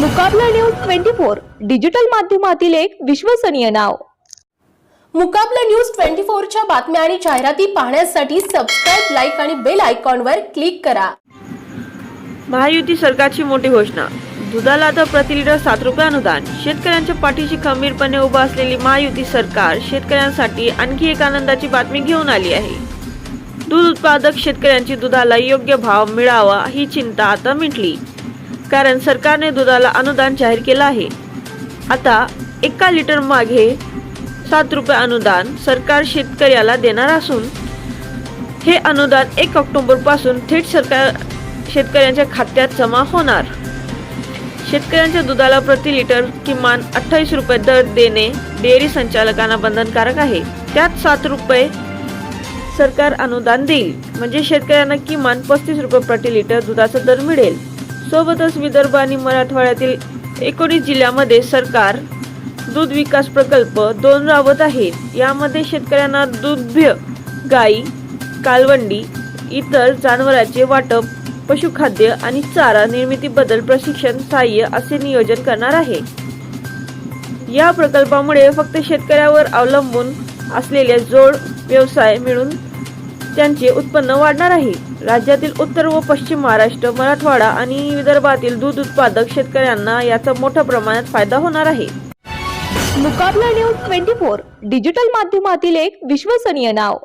Mukabala news twenty four digital माध्यमातील एक विश्वसनीय नाव. मुकाबला न्यूज ट्वेंटी फोरच्या बातम्या आणि जाहिराती पाहण्यासाठी सबस्क्राईब लाईक आणि बेल आयकॉनवर क्लिक करा. महायुती सरकारची मोठी घोषणा. दुधाला आता प्रति लिटर सात रुपये अनुदान. शेतकऱ्यांच्या पाठीशी खंबीरपणे उभं असलेली महायुती सरकार शेतकऱ्यांसाठी आणखी एक आनंदाची बातमी घेऊन आली आहे. दूध उत्पादक शेतकऱ्यांची दुधाला योग्य भाव मिळावा ही चिंता आता मिटली. कारण सरकारने दुधाला अनुदान जाहीर केलं आहे. आता एका लिटर मागे सात रुपये अनुदान सरकार शेतकऱ्याला देणार असून हे अनुदान एक ऑक्टोबरपासून थेट सरकार शेतकऱ्यांच्या खात्यात जमा होणार. शेतकऱ्यांच्या दुधाला प्रति लिटर किमान अठ्ठावीस रुपये दर देणे डेअरी संचालकांना बंधनकारक आहे. त्यात सात रुपये सरकार अनुदान देईल. म्हणजे शेतकऱ्यांना किमान पस्तीस रुपये प्रति लिटर दुधाचा दर मिळेल. सोबतच विदर्भ आणि मराठवाड्यातील एकोणीस जिल्ह्यामध्ये सरकार दूध विकास प्रकल्प दोन राबत आहे यामध्ये शेतकऱ्यांना दुग्ध गाई कालवंडी इतर जनावरांचे वाटप पशुखाद्य आणि चारा निर्मितीबद्दल प्रशिक्षण सहाय्य असे नियोजन करणार आहे. या प्रकल्पामुळे फक्त शेतकऱ्यावर अवलंबून असलेले जोड व्यवसाय मिळून त्यांचे उत्पन्न वाढणार आहे. राज्यातील उत्तर व पश्चिम महाराष्ट्र मराठवाडा आणि विदर्भातील दूध उत्पादक शेतकऱ्यांना याचा मोठ्या प्रमाणात फायदा होणार आहे. Mukabala news twenty four digital माध्यमातील एक विश्वसनीय नाव.